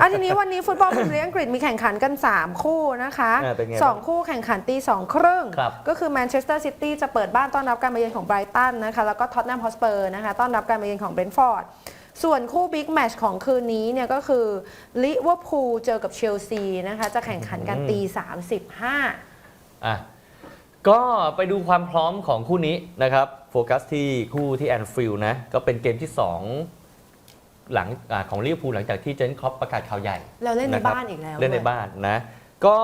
อะทีนี้วันนี้ฟุตบอลพรีเมียร์ลีกอังกฤษมีแข่งขันกัน 3 คู่นะคะอ่าเป็นไงสองบ้างคู่แข่งขันตีสองครึ่งครับ ก็คือแมนเชสเตอร์ซิตี้จะเปิดบ้านต้อนรับการมาเยือนของไบรตันนะคะแล้วก็ท็อตแนมฮอสเปอร์นะคะต้อนรับการมาเยือนของเบรนท์ฟอร์ดส่วนคู่บิ๊กแมตช์ของคืนนี้เนี่ยก็คือลิเวอร์พูลเจอกับเชลซีนะคะจะแข่งขันกันตี35อะก็ไปดูความพร้อมของคู่นี้นะครับ โฟกัสที่คู่ที่แอนฟิลด์นะ ก็เป็นเกมที่ 2 หลังอาของลิเวอร์พูลหลังจากที่เจนครอปประกาศข่าวใหญ่เราเล่นในนะครับบ้านอีกแล้วเล่นในด้วยบ้านนะ ก็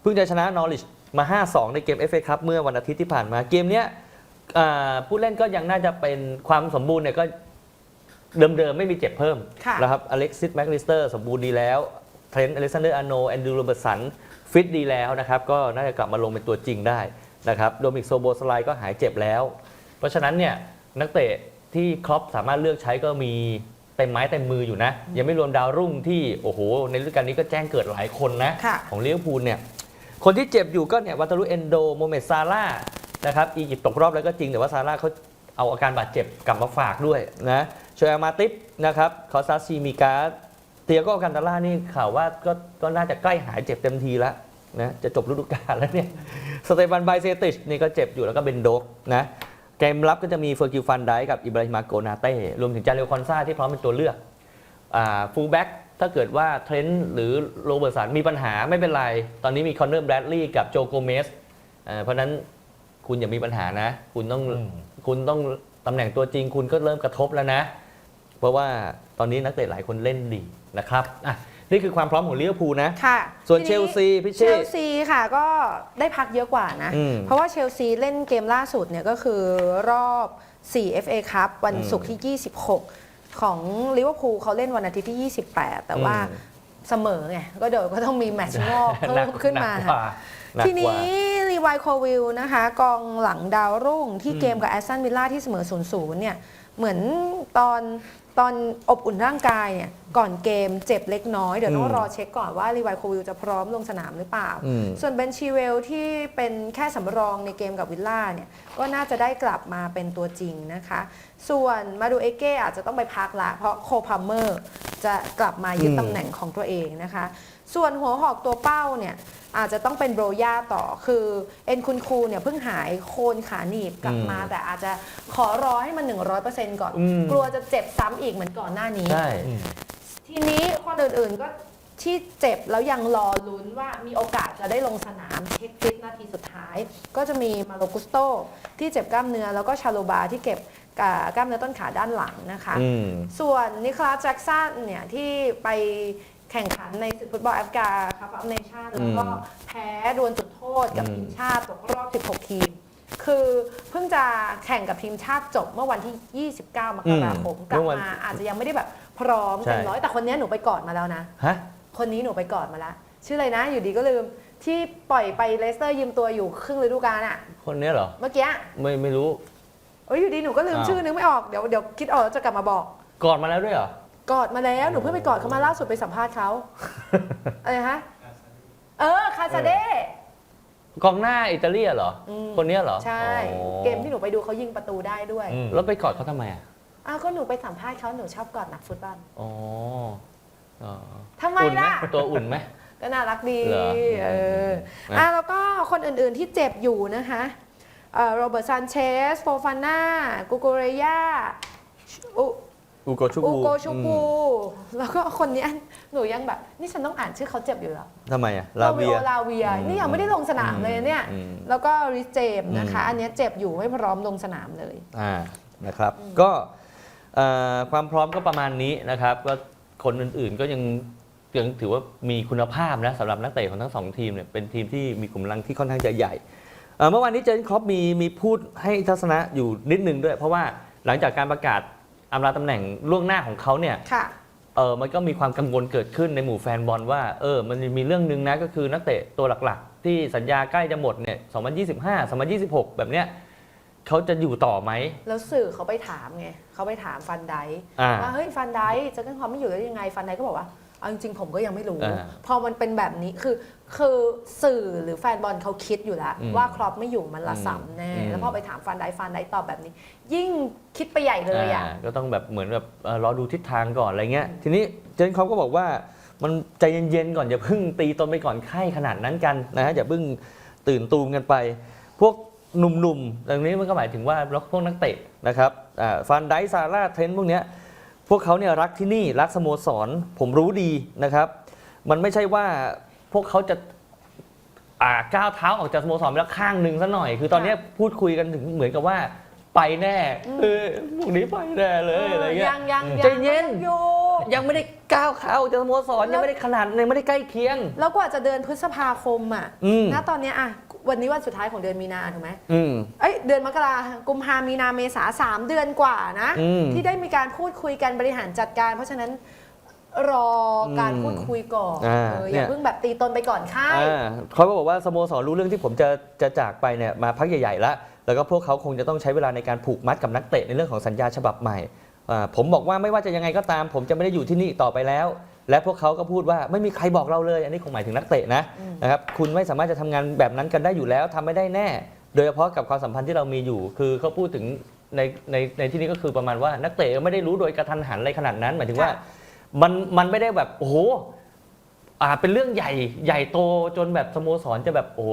เพิ่งจะชนะนอริชมา 5-2 ในเกม FA ครับเมื่อวันอาทิตย์ที่ผ่านมาเกมเนี้ยอ่าผู้เล่นก็ยังน่าจะเป็นความสมบูรณ์เนี่ยก็เดิมๆ ไม่มีเจ็บเพิ่มค่ะ นะครับอเล็กซิสแมคลิสเตอร์สมบูรณ์ดีแล้วเทรนต์อเล็กซานเดอร์อาโนแอนดูโรเบร์สันฟิตดีแล้วนะครับ ก็น่าจะกลับมาลงเป็นตัวจริงได้นะครับโดมิกโซโบสไลก็หายเจ็บแล้ว เพราะฉะนั้นเนี่ยนักเตะที่ครอปสามารถเลือกใช้ก็มี เต็มไม้เต็มมืออยู่นะ ยังไม่รวมดาวรุ่งที่โอ้โห ในฤดูกาลนี้ก็แจ้งเกิดหลายคนนะ ค่ะ ของลิเวอร์พูลเนี่ยคนที่เจ็บอยู่ก็เนี่ยวัตารุเอนโดโมเมดซาร่านะครับอียิปต์ตกรอบแล้วก็จริงแต่ว่าซาร่าเขาเอาอาการบาดเจ็บกลับมาฝากด้วยนะโชยอามาติปนะครับคอสซาซีมีการ์เตียโก็กันตาล่านี่ข่าวว่าก็ก็น่าจะใกล้หายเจ็บเต็มทีแล้วนะจะจบฤดูกาลแล้วเนี่ยสเตฟานไบเซติชนี่ก็เจ็บอยู่แล้วก็เบนโดกนะ เกมรับก็จะมีเฟอร์กิลฟันไดกับอิบราฮิมาโกนาเต้รวมถึงจาเรลคอนซาที่พร้อมเป็นตัวเลือกฟูลแบ็กถ้าเกิดว่าเทรนต์หรือโรเบิร์ตสันมีปัญหาไม่เป็นไร ตอนนี้มีคอนเนอร์แบรดลีย์กับโจโกเมสอ่าเพราะฉะนั้นคุณอย่ามีปัญหานะ คุณต้องคุณต้องตำแหน่งตัวจริงคุณก็เริ่มกระทบแล้วนะ เพราะว่าตอนนี้นักเตะหลายคนเล่นดีนะครับอะ นี่คือความพร้อมของลิเวอร์พูลนะ ค่ะส่วนทีเชลซีพี่เชชิลซีค่ะก็ได้พักเยอะกว่านะ อืมเพราะว่าเชลซีเล่นเกมล่าสุดเนี่ยก็คือรอบ 4 FA ครับวันอืมศุกร์ที่ 26 ของลิเวอร์พูลเขาเล่นวันอาทิตย์ที่ 28 แต่ว่าอืม เสมอไง ก็เดี๋ยวก็ต้องมีแมตช์งอกเพิ่มขึ้นมา หกกว่าหนักทีกว่า นี้รีวายโควิลนะคะ กองหลังดาวรุ่งที่อืมเกมกับแอสตันวิลล่าที่เสมอ0-0เนี่ยเหมือนตอน ตอนอบอุ่นร่างกายเนี่ยก่อนเกมเจ็บเล็กน้อย เดี๋ยวต้องอืมรอเช็คก่อนว่ารีวายโควิลจะพร้อมลงสนามหรือเปล่า อืม ส่วนเบนชีเวลที่เป็นแค่สำรองในเกมกับวิลล่าเนี่ยก็น่าจะได้กลับมาเป็นตัวจริงนะคะ ส่วนมาดูเอเก้อาจจะต้องไปพักละ เพราะโคพัมเมอร์จะกลับมายึดอืมตำแหน่งของตัวเองนะคะ ส่วนหัวหอกตัวเป้าเนี่ยอาจจะต้องเป็นโบรย่าต่อคือเอ็นคุณครูเนี่ยเพิ่งหายโคนขาหนีบกลับมา แต่อาจจะขอรอให้มัน 100%ก่อน อืม กลัวจะเจ็บซ้ำอีกเหมือนก่อนหน้านี้ ใช่ ทีนี้คนอื่นๆก็ที่เจ็บแล้วยังรอลุ้นว่ามีโอกาสจะได้ลงสนามเช็คฟิตนาทีสุดท้าย ก็จะมีมาโลกุสโตที่เจ็บกล้ามเนื้อแล้วก็ชาโลบาที่เก็บกล้ามเนื้อต้นขาด้านหลังนะคะ อืม ส่วนนิคลาสแจ็กสันเนี่ยที่ไปแข่งขันในศึกฟุตบอลแอฟริกาครับอัพเนชั่นแล้วก็อืมแพ้ดวลจุดโทษกับอืมทีมชาติตกรอบ 16 ทีม คือเพิ่งจะแข่งกับทีมชาติจบเมื่อวันที่ 29 มกราคมกลับมาอาจจะยังไม่ได้แบบพร้อมเต็มร้อยแต่คนนี้หนูไปกอดมาแล้วนะฮะคนนี้หนูไปกอดมาแล้วชื่ออะไรนะ อยู่ดีก็ลืมที่ปล่อยไปเลสเตอร์ยืมตัวอยู่ครึ่งฤดูกาลอะคนเนี้ยเหรอ เมื่อกี้ไม่ไม่รู้เอ้ยอยู่ดีหนูก็ลืมอ้าวชื่อนึกไม่ออกเดี๋ยวเดี๋ยวคิดออกแล้วจะกลับมาบอกก่อนมาแล้วด้วยเหรอกอดมาแล้วหนูเพิ่งไปกอดเขามาล่าสุดไปสัมภาษณ์เขาอะไรฮะเออคาซาเด้ กองหน้าอิตาลีเหรอ อืม คนเนี้ยเหรอใช่ อ๋อเกมที่หนูไปดูเขายิงประตูได้ด้วยแล้วไปกอดเขาทำไมอะอ้าวก็หนูไปสัมภาษณ์เขาหนูชอบกอดนักฟุตบอลอ๋ออ๋อทำไมอุ่นไหมล่ะ ตัวอุ่นไหม ก็น่ารักดีเหรอเออนะ อะแล้วก็คนอื่นๆที่เจ็บอยู่นะคะโรเบิร์ตซานเชส โฟฟาน่ากูโกเรยา อูโกชูอูกูโกชูอืกูมแล้วก็คนนี้หนูยังแบบ นี่ฉันต้องอ่านชื่อเขาเจ็บอยู่เหรอทำไมอะ ลาเวีย ลาเวียอืมนี่ยังไม่ได้ลงสนามเลยเนี่ยอืมแล้วก็ริสเจมส์นะคะอืมอันเนี้ยเจ็บอยู่ไม่พร้อมลงสนามเลย อ่า นะครับ ก็เอ่อความพร้อมก็ประมาณนี้นะครับ ก็คนอื่นๆก็ยังยังถือว่ามีคุณภาพนะสำหรับนักเตะของทั้งสองทีมเนี่ยเป็นทีมที่มีกลุ่มลังที่ค่อนข้างจะใหญ่เอ่อเมื่อวานนี้เจนครอปมีมีพูดให้ทัศนะอยู่นิดนึงด้วย เพราะว่าหลังจากการประกาศ อำลาตำแหน่งล่วงหน้าของเขาเนี่ยค่ะ เออมันก็มีความกังวลเกิดขึ้นในหมู่แฟนบอลว่าเออมันมีเรื่องหนึ่งนะก็คือนักเตะตัวหลักๆ ที่สัญญาใกล้จะหมดเนี่ย2025 2026 แบบเนี้ย เขาจะอยู่ต่อไหม แล้วสื่อเขาไปถามไงเขาไปถามฟันไดค์อ่าว่าเฮ้ยฟันไดค์จะกันความไม่อยู่ได้ยังไงฟันไดค์ก็บอกว่าเอาจริงๆผมก็ยังไม่รู้ อ่าพอมันเป็นแบบนี้คือคือสื่อหรือแฟนบอลเขาคิดอยู่แล้วอืมว่าครอปไม่อยู่มันละอืมซ้ำแน่อืม แล้วพอไปถามฟันไดค์ฟันไดค์ตอบแบบนี้ ยิ่งคิดไปใหญ่เลยอะ อ่าก็ต้องแบบเหมือนแบบเอ่อรอดูทิศทางก่อนอะไรเงี้ย ทีนี้เจนเขาก็บอกว่ามันใจเย็นๆก่อนอย่าเพิ่งตีตนไปก่อนไข้ขนาดนั้นกันนะฮะอย่าเพิ่งตื่นตูมกันไป พวก หนุ่มๆดังนี้มันก็หมายถึงว่าพวกนักเตะนะครับอ่าฟันไดซาร่าเทรนต์พวกเนี้ยพวกเขาเนี่ยรักที่นี่รักสโมสรผมรู้ดีนะครับ มันไม่ใช่ว่าพวกเขาจะอ่าก้าวเท้าออกจากสโมสรไปแล้วข้างหนึ่งซะหน่อย คือตอนเนี้ยพูดคุยกันถึงเหมือนกับว่าไปแน่เออพวกนี้ไปแน่เลยอะไรเงี้ยยังยังใจเย็นอยู่ยังไม่ได้ก้าวขาออกจากสโมสรยังไม่ได้ขนาดยังไม่ได้ใกล้เคียง แล้วกว่าจะเดือนพฤษภาคมอะอืมณตอนเนี้ยอะ วันนี้วันสุดท้ายของเดือนมีนาถูกไหมอืม เอ้ยเดือนมกรากุมภามีนาเมษาสามเดือนกว่านะ อืมที่ได้มีการพูดคุยกันบริหารจัดการ เพราะฉะนั้นรอการอืมพูดคุยก่อนอ่าเออเนี่อย่ายเพิ่งแบบตีตนไปก่อนค่าย อ่าเขาก็บอกว่าสโมสรรู้เรื่องที่ผมจะจะจากไปเนี่ยมาพักใหญ่ๆแล้วแล้วก็พวกเขาคงจะต้องใช้เวลาในการผูกมัดกับนักเตะในเรื่องของสัญญาฉบับใหม่อ่าผมบอกว่าไม่ว่าจะยังไงก็ตาม ผมจะไม่ได้อยู่ที่นี่อีกต่อไปแล้ว และพวกเขาก็พูดว่าไม่มีใครบอกเราเลย อันนี้คงหมายถึงนักเตะนะอืมนะครับคุณไม่สามารถจะทำงานแบบนั้นกันได้อยู่แล้วทำไม่ได้แน่ โดยเฉพาะกับความสัมพันธ์ที่เรามีอยู่ คือเขาพูดถึงในในในที่นี้ก็คือประมาณว่านักเตะไม่ได้รู้โดยกระทันหันอะไรขนาดนั้น หมายถึงว่าค่ะมันมันไม่ได้แบบโอ้โหอ่าเป็นเรื่องใหญ่ใหญ่โตจนแบบสโมสรจะแบบโอ้โห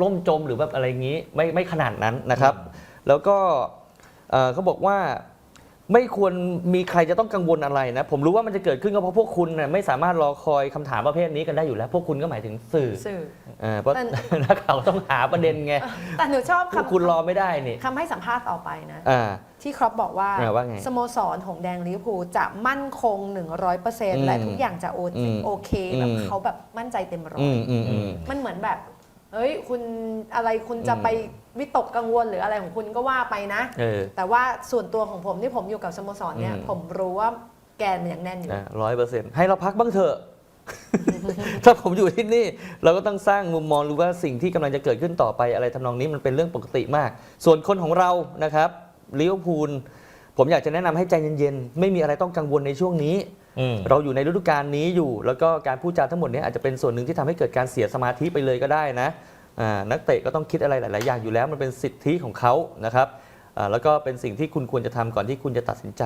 ล่มจมหรือแบบอะไรอย่างนี้ไม่ไม่ขนาดนั้นนะครับ แล้วก็เอ่อเขาบอกว่า ไม่ควรมีใครจะต้องกังวลอะไรนะ ผมรู้ว่ามันจะเกิดขึ้นก็เพราะพวกคุณน่ะไม่สามารถรอคอยคำถามประเภทนี้กันได้อยู่แล้ว พวกคุณก็หมายถึงสื่อสื่อ เออเพราะแต่ นักข่าวต้องหาประเด็นไงแต่หนูชอบพวกคำคุณรอไม่ได้นี่คำให้สัมภาษณ์ต่อไปนะ อ่า ที่ครอปบอกว่า อ่าว่าไงสโมสรของแดงลิเวอร์พูลจะมั่นคงอืม100%และทุกอย่างจะโออืมโอเคแบบอืม เขาแบบมั่นใจเต็มร้ออืยมอืมอืม มันเหมือนแบบ เฮ้ย คุณอะไรคุณจะอืมไป วิตกกังวลหรืออะไรของคุณก็ว่าไปนะ เออ แต่ว่าส่วนตัวของผมที่ผมอยู่กับสโมสรเนี่ย อืม ผมรู้ว่าแกนมันยังแน่นอยู่ร้อยเปอร์เซ็นต์ให้เราพักบ้างเถอะ ถ้าผมอยู่ที่นี่ เราก็ต้องสร้างมุมมองหรือว่าสิ่งที่กำลังจะเกิดขึ้นต่อไปอะไรทำนองนี้มันเป็นเรื่องปกติมาก ส่วนคนของเรานะครับลิเวอร์พูลผมอยากจะแนะนำให้ใจเย็นๆ ไม่มีอะไรต้องกังวลในช่วงนี้ อืม เราอยู่ในฤดูกาลนี้อยู่ แล้วก็การพูดจาทั้งหมดเนี้อาจจะเป็นส่วนหนึ่งที่ทำให้เกิดการเสียสมาธิไปเลยก็ได้นะอ่า นักเตะก็ต้องคิดอะไรหลาย ๆ อย่างอยู่แล้วมันเป็นสิทธิของเขานะครับอ่าแล้วก็เป็นสิ่งที่คุณควรจะทำก่อนที่คุณจะตัดสินใจ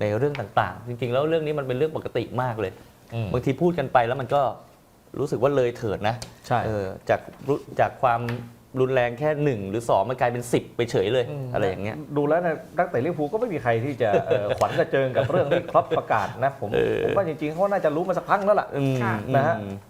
ในเรื่องต่าง ๆ จริง ๆ แล้วเรื่องนี้มันเป็นเรื่องปกติมากเลยอืมบางทีพูดกันไปแล้วมันก็รู้สึกว่าเลยเถิดนะใช่เออจากรุจากความรุนแรงแค่หนึ่งหรือสองมันกลายเป็นสิบไปเฉยเลยอืมอะไรอย่างเงี้ยดูแล้วเนี่ยนักเตะลิเวอร์พูลก็ไม่มีใครที่จะเอ่อขวัญกระเจิงกับเรื่องที่ครอปประกาศนะผมเออผมว่าจริงๆเขาน่าจะรู้มาสักพักแล้วล่ะอืมค่ะนะฮะอืมพ